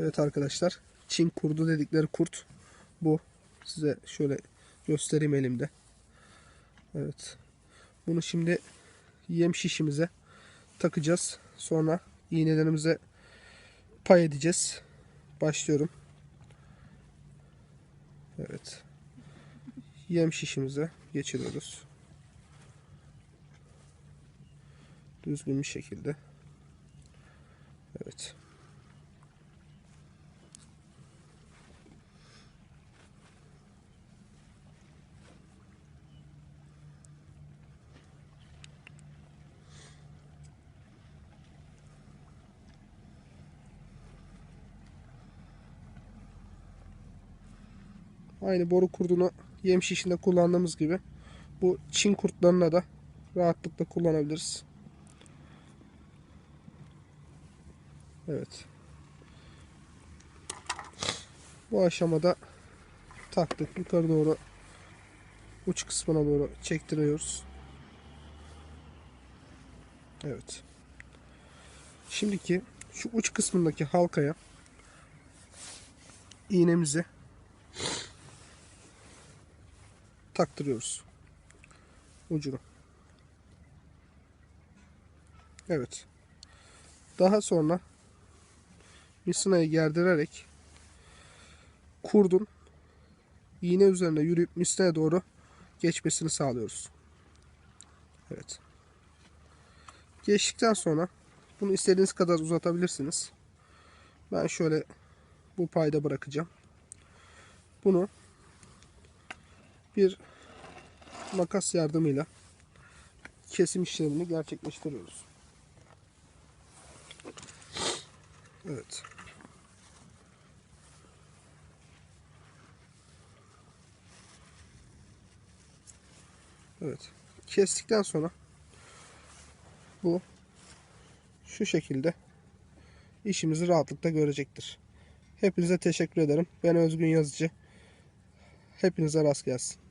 Evet arkadaşlar. Çin kurdu dedikleri kurt bu. Size şöyle göstereyim elimde. Evet. Bunu şimdi yem şişimize takacağız. Sonra iğnelerimize pay edeceğiz. Başlıyorum. Evet. Yem şişimize geçiriyoruz. Düzgün bir şekilde. Evet. Aynı boru kurdunu yem şişinde kullandığımız gibi bu Çin kurtlarına da rahatlıkla kullanabiliriz. Evet. Bu aşamada taktık. Yukarı doğru uç kısmına doğru çektiriyoruz. Evet. Şimdiki şu uç kısmındaki halkaya iğnemizi taktırıyoruz. Ucunu. Evet. Daha sonra misinayı gerdirerek kurdun iğne üzerine yürüyüp misinaya doğru geçmesini sağlıyoruz. Evet. Geçtikten sonra bunu istediğiniz kadar uzatabilirsiniz. Ben şöyle bu payda bırakacağım. Bunu bir makas yardımıyla kesim işlemini gerçekleştiriyoruz. Evet. Evet. Kestikten sonra bu şu şekilde işimizi rahatlıkla görecektir. Hepinize teşekkür ederim. Ben Özgün Yazıcı. Hepinize rast gelsin.